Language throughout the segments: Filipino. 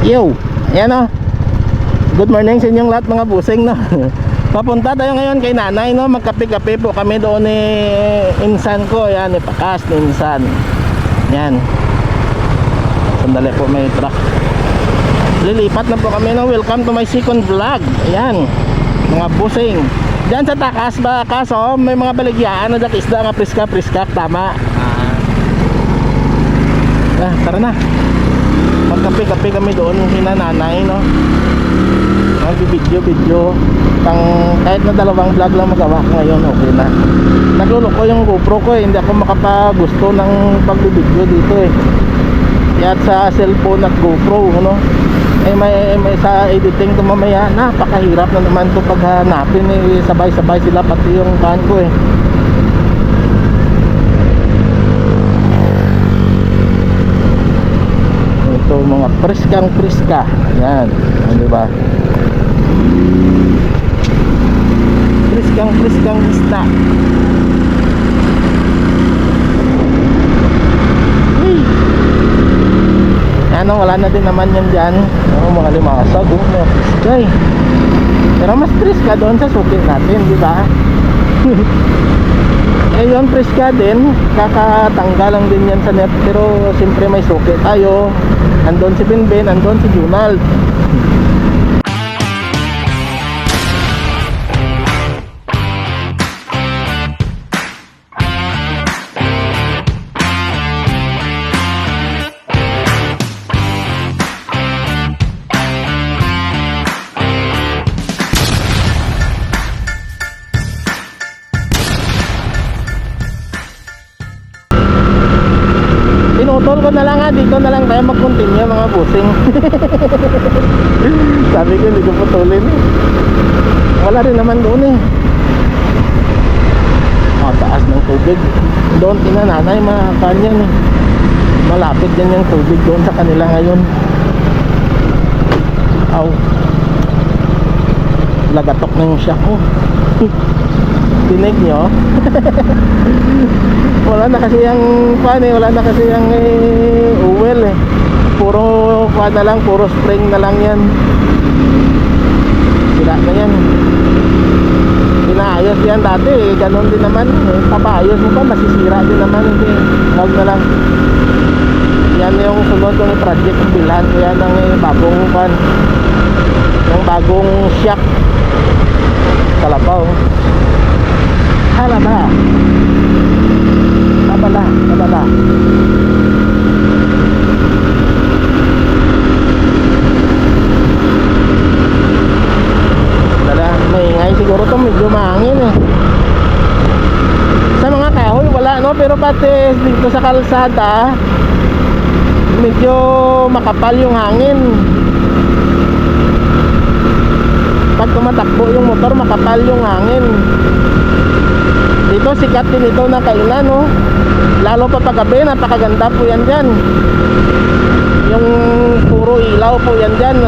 Yo, ayan o. Good morning sa inyong lahat mga busing no. Papunta tayo ngayon kay nanay no. Magkape-kape po kami doon ni Insan ko. Ayan, ipakas ni Insan. Ayan. Sandali po may truck. Lilipat na po kami no. Welcome to my second vlog. Ayan. Mga busing. Diyan sa takas ba kaso may mga baligyaan na isda nga priska-priska tama. Ah, tara na magkape-kape kami doon kina nanay no? Magbibideo-video pang kahit na dalawang vlog lang magawa ko ngayon okay na. Nagluloko yung GoPro ko eh. Hindi ako makapagusto ng pagbibideo dito eh. Kaya sa cellphone at GoPro ano eh may, may sa editing to mamaya. Napakahirap na naman to paghanapin eh. Sabay-sabay sila pati yung kan ko eh ito mga preskang preska yan. O, di ba? Preskang preskang isda ano wala na din naman yan dyan. Oh, mga limasag oh, mga preska eh. Pero mas preska doon sa sukit natin di eh yun preska din. Kakatanggal din yan sa net pero siyempre may suki tayo andon si Benben andon si Junald ko na lang ha, dito na lang tayo mag-continue mga busing. Sabi ko hindi ko putulin eh. Wala rin naman doon eh. Ang taas ng tubig. Doon tinananay mga kanyan eh. Malapit din yung tubig doon sa kanila ngayon. Aw. Lagatok na yung shock ko. Tinig nyo? wala na kasi yung pan eh, wala na kasi yung eh, oil eh. Puro pan na lang, puro spring na lang yan. Sira na yan. Inaayos yan dati eh, ganun din naman. Eh, papaayos mo pa, masisira din naman. Hindi, huwag na lang. Yan yung sunod kong project bilhan ko yan ng eh, bagong pan. Yung bagong shock. Kalabaw. Halaba. Tabala. Dala, maingay siguro to medyo mahangin eh. Sa mga kahoy wala no, pero pati dito sa kalsada medyo makapal yung hangin. Pag tumatakbo yung motor, makapal yung hangin. Dito sikat din ito na kainan no. Lalo pa paggabi napakaganda po yan dyan. Yung puro ilaw po yan dyan.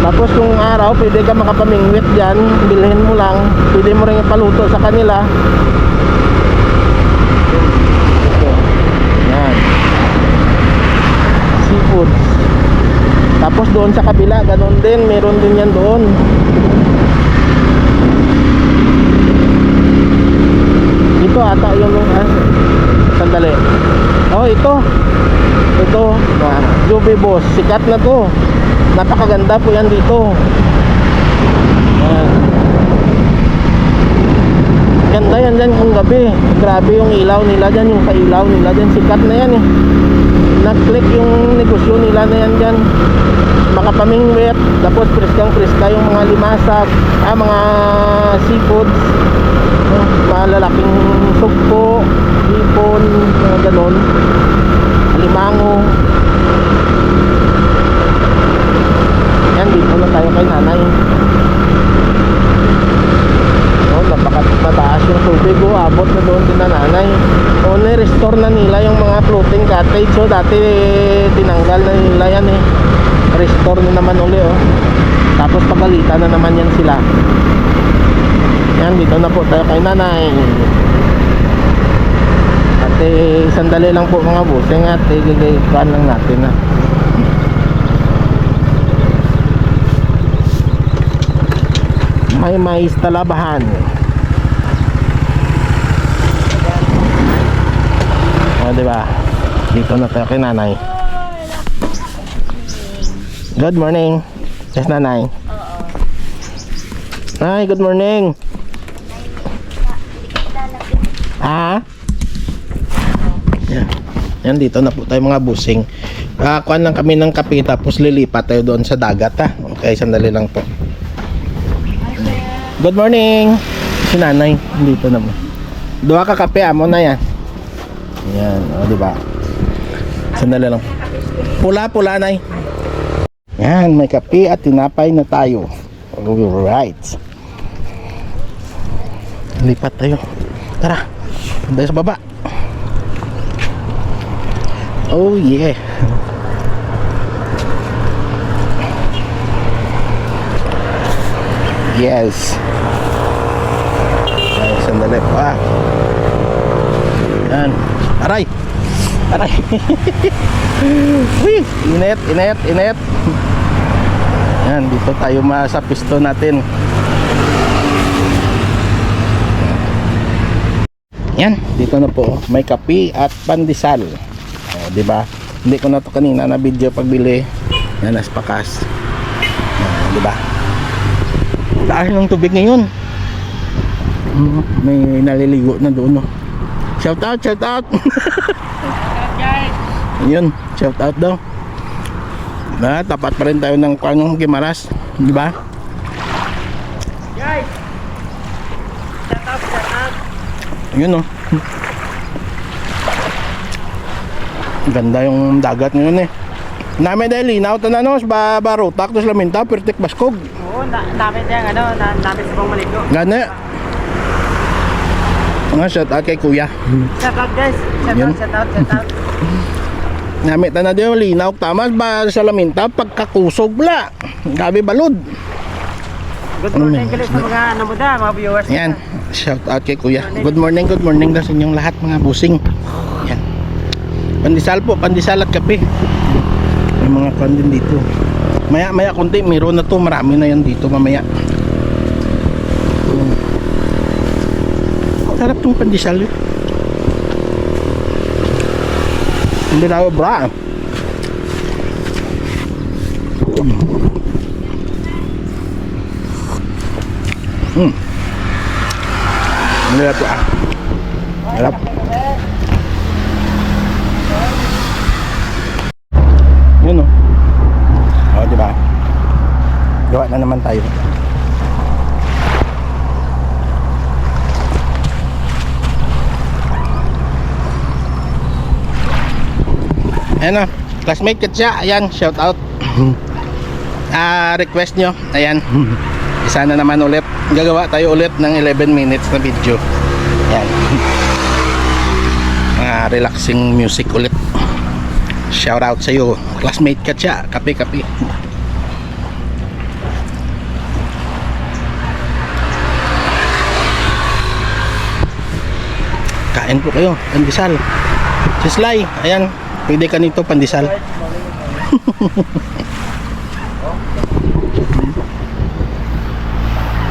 Tapos kung araw pwede ka makapamingwit dyan, bilhin mo lang. Pwede mo rin ipaluto sa kanila. Ito. Yan. Seafoods. Tapos doon sa kabila, ganun din. Meron din yan doon. Ito ata yung ah, sandali. Oh, ito. Ito, ah, Juby Boss. Sikat na to. Napakaganda po yan dito. Ayan. Ganda yan dyan kung gabi. Grabe yung ilaw nila dyan, yung kailaw nila dyan. Sikat na yan eh. Nag-click yung negosyo nila na yan dyan. Makapamingwit, tapos preskang preska yung mga limasag, ah, mga seafoods malalaking sugpo, hipon, mga ganon, alimango. Yan, dito na tayo kay nanay. Oh, napakat mataas yung tubig, oh, abot na doon din na nanay. Oh, restore na nila yung mga floating cottage. So, dati tinanggal na nila yan eh. Restore na naman uli, oh. Tapos pagalitan na naman yan sila. Yan, dito na po tayo kay nanay. At eh, sandali lang po mga busing at igigayuan lang natin na. May mais talabahan. O, di ba? Dito na tayo kay nanay. Good morning. Yes, nanay. Hi, good morning. Ah? Yan. Yan, dito na po tayo mga busing. Ah, kuhan lang kami ng kape tapos lilipat tayo doon sa dagat ha. Okay, sandali lang po. Good morning. Si nanay, dito naman. Dua ka kape amo na yan. Yan, o di ba? Sandali lang. Pula, pula, nay. Yan, may kape at tinapay na tayo. Alright. Lipat tayo. Tara. Tayo sa baba. Oh yeah. Yes. Ay, sandali pa. Yan. Aray. Aray. Uy, init, init, init. Yan, dito tayo sa pisto natin. Yan, dito na po. May kape at pandesal. O, di ba? Hindi ko na to kanina na video pagbili. Yan, as pakas. O, di ba? Dahil ng tubig ngayon. Mm, May naliligo na doon. No? Shout out, shout out. Yun, shout out daw. Na, tapat pa rin tayo ng kanong Gimaras, di ba? Yun oh. Ganda yung dagat ngayon eh. Nami dahil linaw tananos ba barutak tos laminta pertik baskog. Oo, na dami dyan, ano, na dami sa pang maligo. Gana. Nga shout out kay kuya. Shut up, guys! Yun. out, shut out, shut out! Nami tana yung linaw tamas ba sa laminta pagkakusog bla. Gabi balod. Good Ano morning guys sa mga ano mo da, mga viewers. Yan. Shout out kay kuya. Good morning, good morning daw sa inyong lahat mga busing. Yan. Pandesal po, pandesal at kape. May mga kwan din dito. Maya maya konti, meron na to, marami na yan dito mamaya. Sarap tong pandesal. Hindi ako bra. Hmm. Na to ah? Harap. Yun o. O, di ba? Gawa na naman tayo. Ayan o. Classmate ka siya. Ayan, shout out. Ah, request nyo. Ayan. Isa na naman ulit. Gagawa tayo ulit ng 11 minutes na video. Ayan. Mga relaxing music ulit. Shout out sa iyo. Classmate ka siya. Kape, kape. Kain po kayo. Pandesal. Sislay. Ayan. Pwede ka nito pandesal.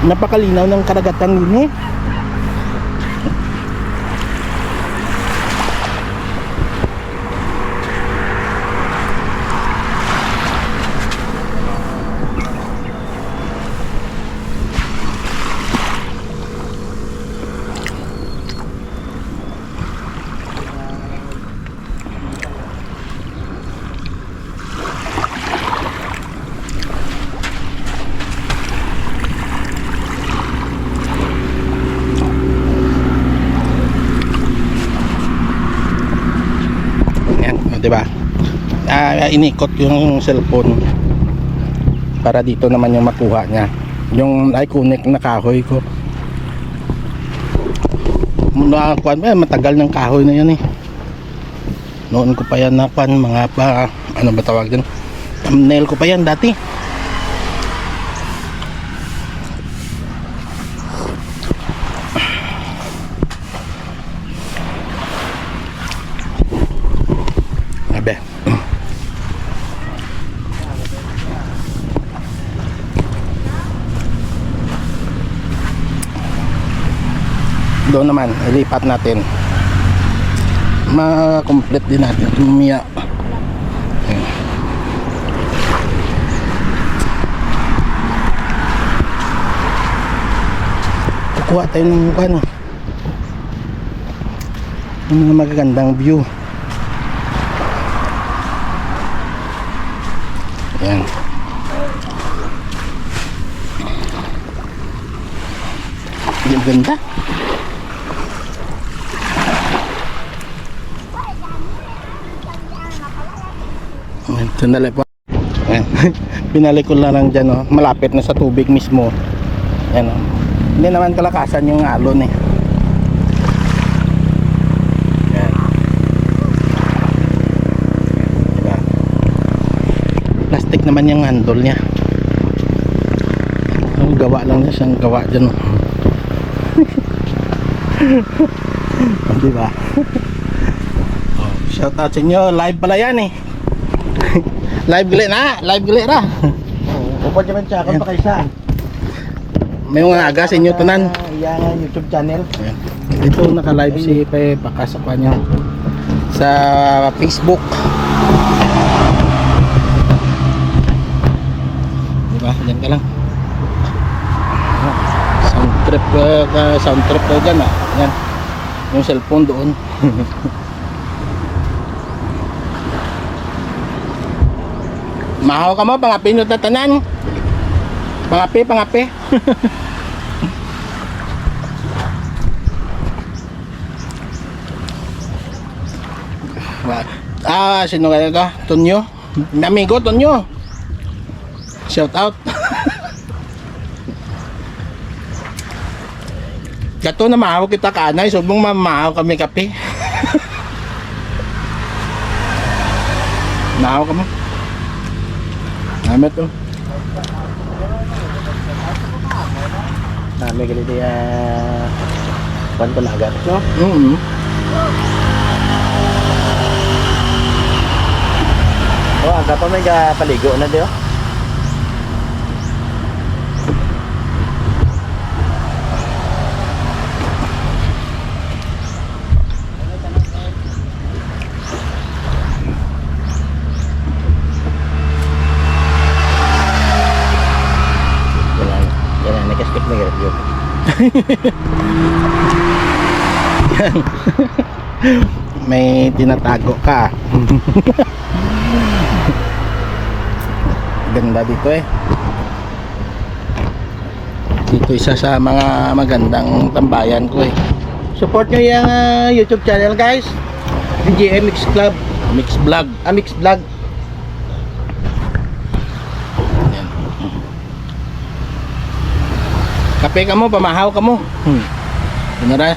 Napakalinaw ng karagatan din eh. Yan, o, di ba? Ah, inikot yung cellphone para dito naman yung makuha niya. Yung iconic na kahoy ko. Muna kuan eh, matagal ng kahoy na yan eh. Noon ko pa yan na mga pa ano ba tawag din? Thumbnail ko pa yan dati. Doon naman ilipat natin ma-complete din natin mamaya kukuha tayo ng ano ng mga magagandang view. Hindi ang ganda. Ayan, Sandali po. Ayan. Binalik ko lang lang dyan, oh. malapit na sa tubig mismo. Ayan, oh. Hindi naman kalakasan yung alon eh. Ayan. Diba? Plastic naman yung handle niya. Ang gawa lang niya siyang gawa dyan. oh. Di ba? Oh, shout out sa inyo. Live pala yan eh. live gali na. Live gali na. Upad naman siya, kung pa kayo saan? May mga aga sa inyo tunan. Yang YouTube channel. Ayan. Ito naka-live si Pe Pakas sa kanya sa Facebook. Diba? Diyan ka lang. Sound trip, uh, ka- sound trip daw dyan ah. Yan. Yung cellphone doon. Mahaw ka mo, pangapi nyo tatanan. Pangapi, pangapi. Ah, sino kaya ka? Tonyo? Amigo, Tonyo. Shout out. Kato na mahaw kita kanay, subong mamahaw kami kape. Mahaw ka mo. Namet to. Sabi gali dia Pan ko na agad, no? Mm Oh, aga pa may ga paligo na dio. Yan, May tinatago ka. Ganda dito eh. Dito isa sa mga magandang tambayan ko eh. Support nyo yung ah, YouTube channel guys. BGM Mix Club, Mix vlog. ah, Mix Vlog. Kape ka pamahaw ka. Hmm. Ano na?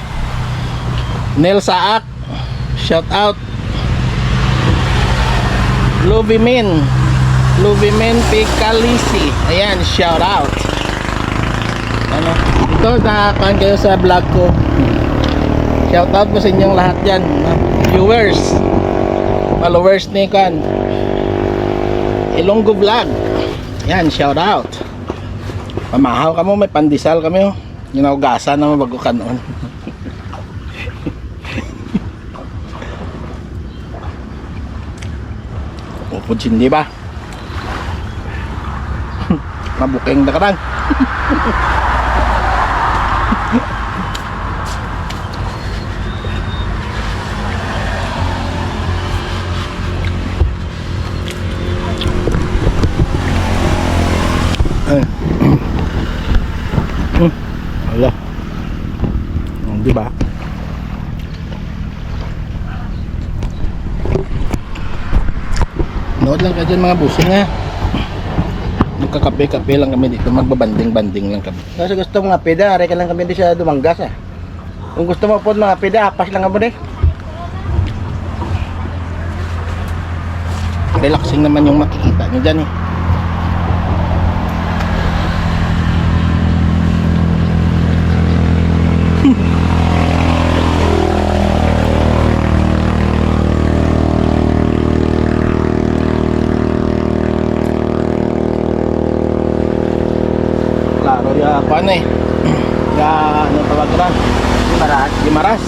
Nel Saak. Shout out. Lubimin. Lubimin Picalisi. Ayan, shout out. Ano? Ito, nakakaan kayo sa vlog ko. Shout out ko sa inyong lahat yan. Viewers. Followers ni Kan. Ilonggo Vlog. Yan, shout out. Pamahaw ka mo, may pandesal kami oh. Ginaugasan naman bago ka noon. Upod sindi ba? Mabuking na ka lang. Ay. Hmm. Wala. Hmm, Di ba? Nood lang ka dyan mga busing ha. Magkakape-kape lang kami dito. Magbabanding-banding lang kami. Kasi gusto mo nga pida, are ka lang kami di sa Dumangas ah. Kung gusto mo po mga pida, apas lang kamo di. Relaxing naman yung makikita nyo dyan eh. Klaro ya, paano eh. Ya, ano tawag ka Marat. Gimaras.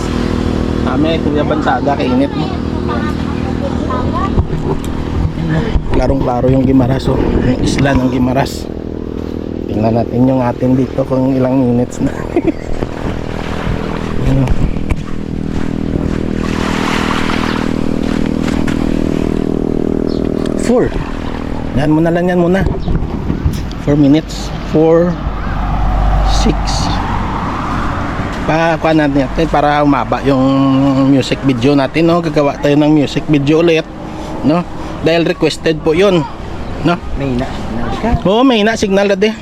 Kami, Kuya Bansaga, kainit mo. Klarong-klaro yung Gimaras, oh. Yung isla ng Gimaras. Tingnan natin yung atin dito kung ilang minutes na. Ano. Four. Yan muna lang yan muna. Four minutes. Four. Six pa kuha natin natin para umaba yung music video natin no? Gagawa tayo ng music video ulit no? Dahil requested po yun no? May na. Ka. oo may na signal na de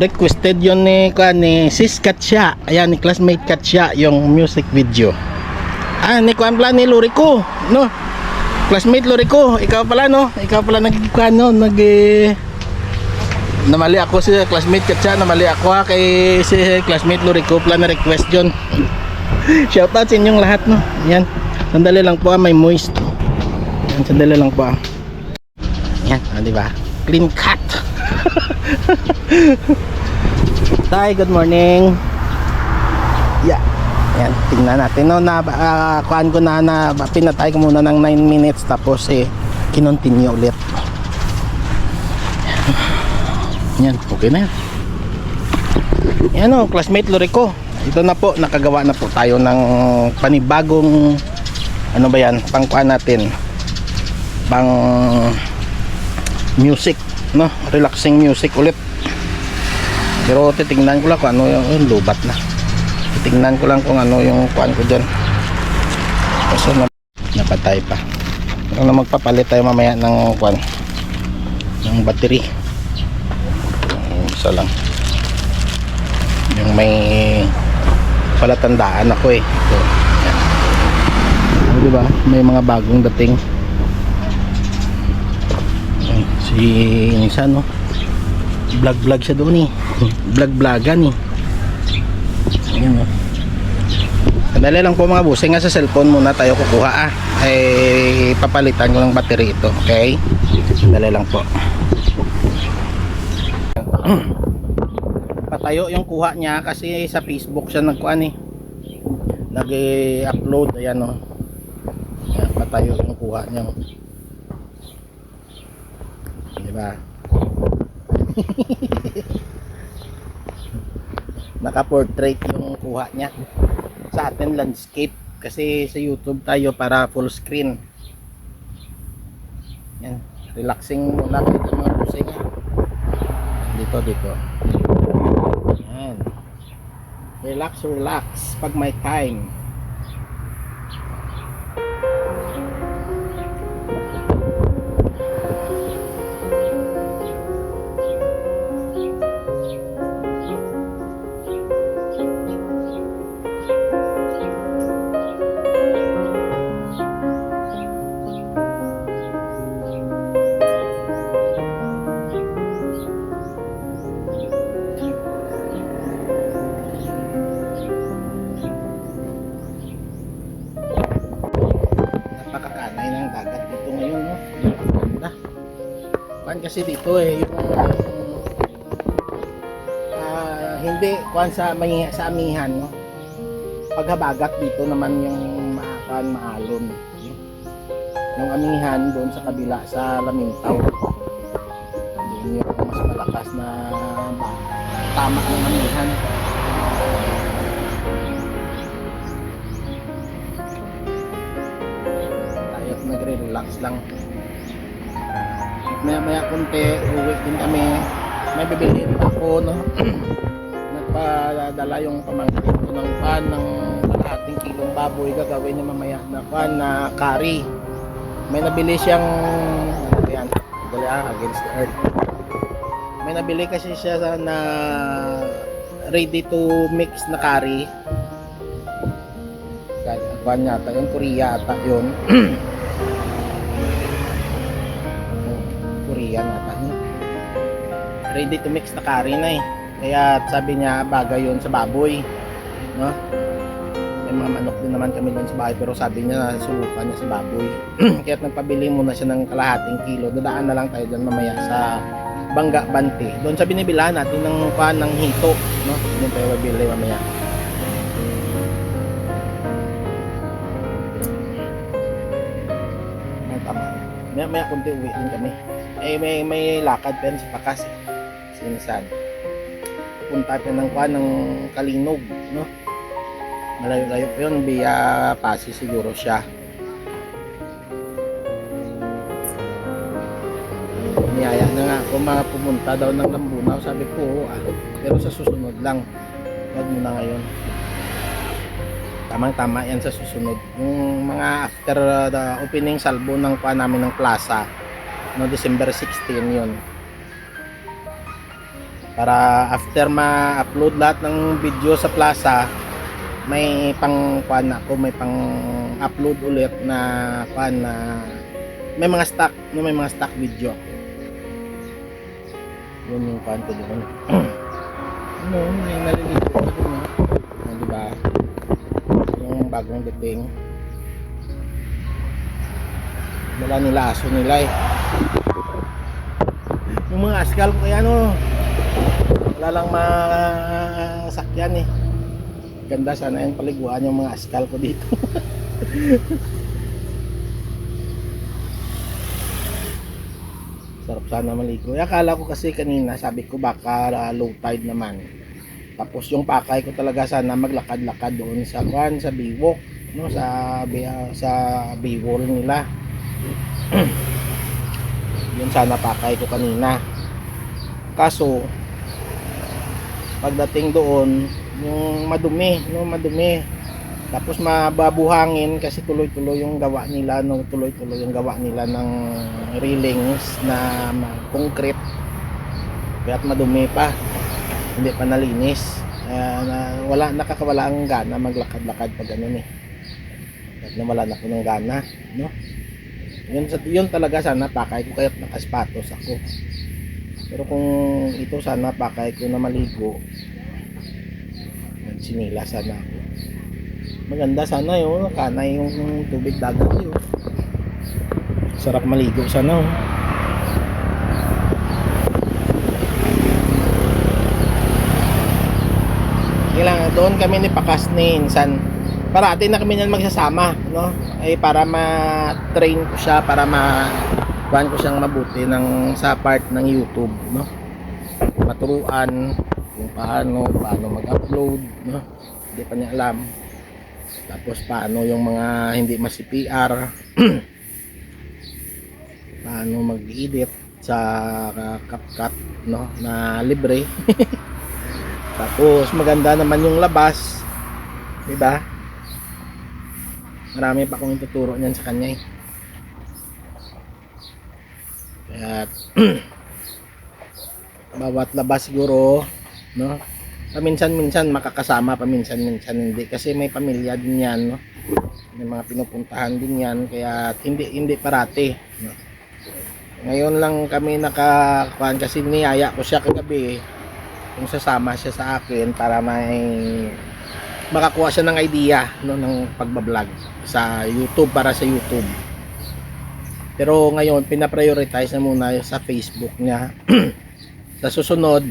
requested yun ni kuha ni sis Katsia ayan ni classmate Katsia yung music video. Ah ni kuha pala ni Lurico no? Classmate Lurico ikaw pala no? Ikaw pala nag kuha no nag eh, namali ako si classmate Katsa namali ako ha kay si classmate Lurico pala na request yun. Shoutout sa inyong lahat no? Yan. Sandali lang po ah, may moist. Yan sandali lang po ah. yan ah, di ba? Clean cut. Tay good morning. Yeah. Yan tingnan natin no? Na uh, kuhaan ko na na pinatay ko muna ng 9 minutes tapos eh kinontinue ulit yan, okay na yan. Yan o, classmate Lorico. Ito na po, nakagawa na po tayo ng panibagong ano ba yan, pangkuan natin. Pang music, no? Relaxing music ulit. Pero titingnan ko lang kung ano yung, yung lubat na. Titingnan ko lang kung ano yung kuan ko dyan. Kaso na, napatay pa. Ano na magpapalit tayo mamaya ng kuan ng battery isa lang. Yung may palatandaan ako eh. Ito yan o, diba may mga bagong dating. Yan, si Insan no vlog vlog siya doon eh. Vlog vlogan eh. Ayan o Sandali lang po mga busing nga sa cellphone muna tayo kukuha ah. Eh papalitan ko ng battery ito, okay? Sandali lang po. patayo yung kuha niya kasi sa Facebook siya nagkuan eh. Nag-upload ayan oh. Ayan, patayo yung kuha niya. Oh. di ba? Naka-portrait yung kuha niya sa atin landscape kasi sa YouTube tayo para full screen. Yan relaxing muna dito mga busing dito dito. Yan relax relax. Pag may time kasi dito eh yung ah, hindi kuan sa may sa amihan no? Paghabagat dito naman yung maakan maalon yung amihan doon sa kabila sa Lamintaw. Yun yung mas malakas na tama ng amihan. Tayo nagre-relax lang maya maya konti uwi din kami. May bibilhin pa ako no? Nagpadala yung pamangkin ko ng pan ng kalahating kilong baboy gagawin niya mamaya na pan na curry. May nabili siyang ano yan? Dali ah against the earth. May nabili kasi siya na ready to mix na curry. Kuan yata yun, Korea ata yun. ready to mix na curry na eh. Kaya sabi niya bagay yon sa baboy. No? May mga manok din naman kami doon sa bahay pero sabi niya sulukan niya sa baboy. Kaya nagpabili muna siya ng kalahating kilo. Dadaan na lang tayo dyan mamaya sa Bangga Bante. Doon sa binibila natin ng kuan ng hito. No? Doon tayo mabili mamaya. May, may kunti uwi din kami. Eh, may, may lakad pero sa pakas eh. Sinisan. Punta pa ng kuan ng Kalinog, no? Malayo-layo pa yun, via Pasig siguro siya. Niyaya na nga ako mga pumunta daw ng Lambunaw. Sabi ko, ah. pero sa susunod lang. Huwag mo na ngayon. Tamang-tama yan sa susunod. Yung mga after the opening salvo ng pa namin ng plaza, no, December 16 yun. Para after ma-upload lahat ng video sa plaza, may pang kuan ako, may pang upload ulit na kuan na may mga stock, no, may mga stock video. Yun yung kuan ko doon. ano, may nalilito ko doon. Oh, di ba? Yung bagong dating. Wala nila aso nila eh. Yung mga askal ko kaya ano, wala lang masakyan eh. Ganda sana yung paliguan yung mga askal ko dito. Sarap sana maligo. Eh, akala ko kasi kanina, sabi ko baka ah, low tide naman. Tapos yung pakay ko talaga sana maglakad-lakad doon sa kwan, sa biwok, no, sa sa biwol nila. yun sana pakay ko kanina. Kaso pagdating doon, yung madumi, no, madumi. Tapos mababuhangin kasi tuloy-tuloy yung gawa nila, no, tuloy-tuloy yung gawa nila ng railings na concrete. Kaya't madumi pa. Hindi pa nalinis. Na, wala, nakakawala ang gana maglakad-lakad pag ganun eh. Kahit nawala na ko ng gana, no? Yun, yun talaga sana pakay ko kaya't nakaspatos ako. Pero kung ito sana pakay ko na maligo, sinila sana ako. Maganda sana yun, kanay yung tubig dagat yun. Sarap maligo sana oh. Kailangan doon kami ni Pakas ni Insan. Parati na kami niyan magsasama, no? Ay para ma-train ko siya, para ma kuhan ko siyang mabuti ng sa part ng YouTube, no? Maturuan kung paano, paano mag-upload, no? Hindi pa niya alam. Tapos paano yung mga hindi ma-CPR, paano mag-edit sa CapCut, no? Na libre. Tapos maganda naman yung labas. 'Di ba? Marami pa akong ituturo niyan sa kanya eh. Kaya bawat labas siguro, no? Paminsan-minsan makakasama, paminsan-minsan hindi kasi may pamilya din 'yan, no? May mga pinupuntahan din 'yan kaya hindi hindi parati, no? Ngayon lang kami nakakuan kasi niyaya ko siya kagabi kung sasama siya sa akin para may makakuha siya ng idea no ng pagbablog sa YouTube para sa YouTube. Pero ngayon pina-prioritize na muna sa Facebook niya. sa susunod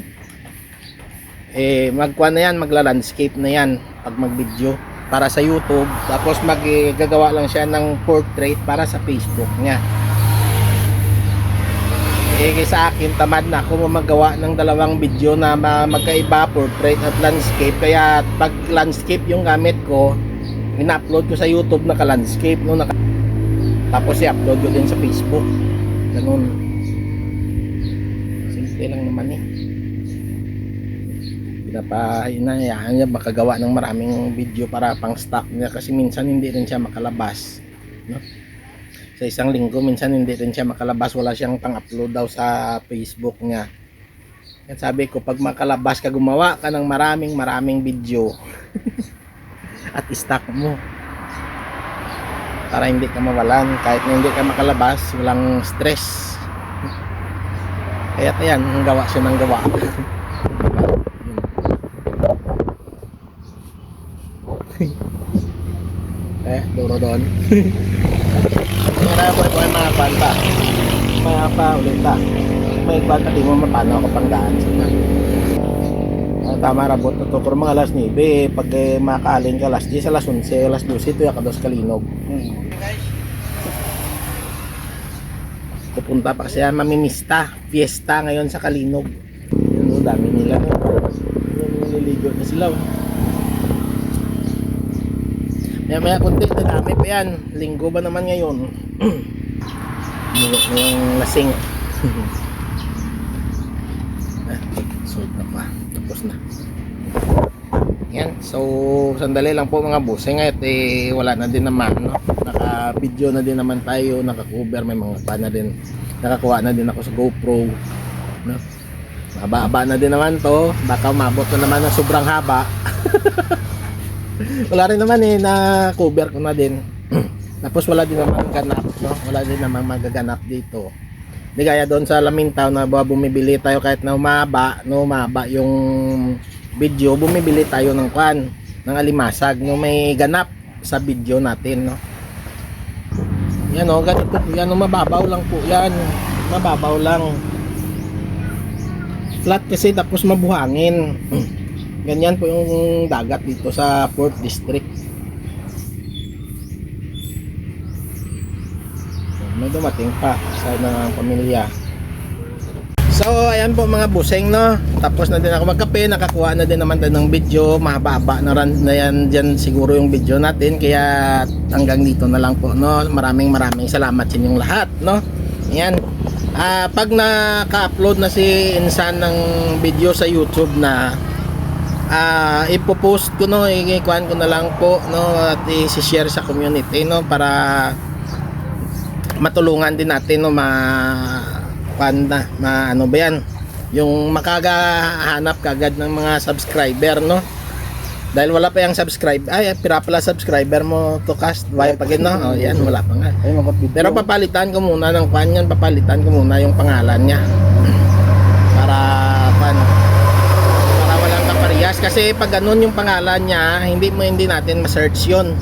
eh magkuha na yan, magla-landscape na yan pag mag-video para sa YouTube. Tapos maggagawa lang siya ng portrait para sa Facebook niya. Eh sa akin tamad na ako magawa ng dalawang video na ma- magkaiba portrait at landscape kaya pag landscape yung gamit ko ina-upload ko sa YouTube naka landscape no naka tapos i-upload ko din sa Facebook. Ganun. Simple lang naman eh. Pinapa inayaan niya makagawa ng maraming video para pang stock niya kasi minsan hindi rin siya makalabas no? Sa isang linggo minsan hindi rin siya makalabas. Wala siyang pang-upload daw sa Facebook niya. At sabi ko pag makalabas ka gumawa ka ng maraming maraming video. At stock mo para hindi ka mawalan kahit hindi ka makalabas walang stress kaya ayan ang gawa siya ng gawa eh duro doon Marami po ito ay mga banta. Mga pa ulit ta. May banta di mo mapano ako panggaan. Uh, tama rabot na to. Pero mga alas 9, pag eh, makaalin ka alas 10, alas 11, alas 12, ito yung kados kalinog. Pupunta pa kasi yan, mamimista. Fiesta ngayon sa Kalinog. Yun, oh, dami nila. Yun, naliligo na sila. Oh. Maya maya kunti, dami pa yan. Linggo ba naman ngayon? Yung lasing. ah, sold na pa. Tapos na. Yan. So, sandali lang po mga busing at eh, wala na din naman, no? Naka-video na din naman tayo, naka-cover, may mga pa na din. Nakakuha na din ako sa GoPro, no? Haba-haba na din naman to. Baka umabot na naman ng sobrang haba. wala rin naman eh, na-cover ko na din. Tapos wala din naman ganap, no? Wala din naman magaganap dito. Di kaya doon sa Lamintaw na bumibili tayo kahit na umaba, no, umaba yung video, bumibili tayo ng kwan, ng alimasag, no, may ganap sa video natin, no. Yan oh, ganito po yan, oh, mababaw lang po yan. Mababaw lang. Flat kasi tapos mabuhangin. Ganyan po yung dagat dito sa 4th District. May dumating pa sa ng pamilya. So, ayan po mga buseng, no? Tapos na din ako magkape, nakakuha na din naman tayo ng video. Mahaba-haba na, ran, na yan dyan siguro yung video natin. Kaya hanggang dito na lang po, no? Maraming maraming salamat sa inyong lahat, no? Ayan. Ah, pag naka-upload na si Insan ng video sa YouTube na ah ipopost ko no, ikuan ko na lang po no at i-share sa community no para matulungan din natin no ma kuan na ma ano ba yan? Yung makagahanap kagad ng mga subscriber no? Dahil wala pa yung subscribe ay pira pala subscriber mo to cast. Why pag no? Oh, yan wala pa nga. Pero papalitan ko muna ng kwan yan papalitan ko muna yung pangalan niya. Para kwan para walang kaparehas. Kasi pag ganun yung pangalan niya hindi mo hindi natin ma-search yun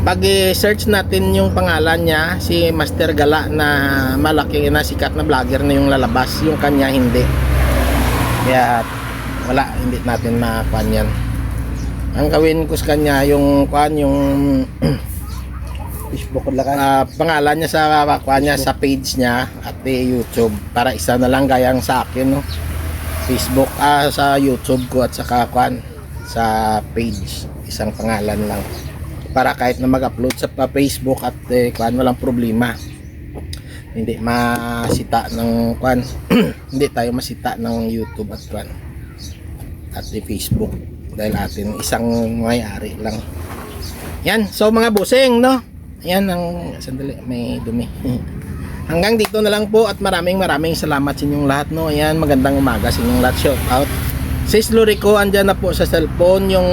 pag i-search natin yung pangalan niya si Master Gala na malaki na sikat na vlogger na yung lalabas yung kanya hindi. Kaya wala hindi natin makuan yan. Ang gawin ko sa kanya yung kuan yung Facebook lang. ah, pangalan niya sa kuan niya sa page niya at eh, YouTube. Para isa na lang gayang sa akin no? Facebook ah sa YouTube ko at saka kuan sa page. Isang pangalan lang para kahit na mag-upload sa pa- Facebook at eh, kuan walang problema. Hindi masita ng kuan hindi tayo masita ng YouTube at kuan at eh, Facebook dahil atin isang may-ari lang. Yan. So mga busing no? Yan ang sandali may dumi. Hanggang dito na lang po at maraming maraming salamat sa inyong lahat no? Yan magandang umaga sa inyong lahat. Shout out Sis Lurico, andyan na po sa cellphone yung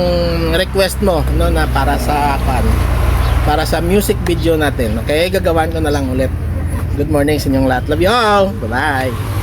request mo no na para sa pan para sa music video natin. Okay, gagawan ko na lang ulit. Good morning sa inyong lahat. Love you all. Bye-bye.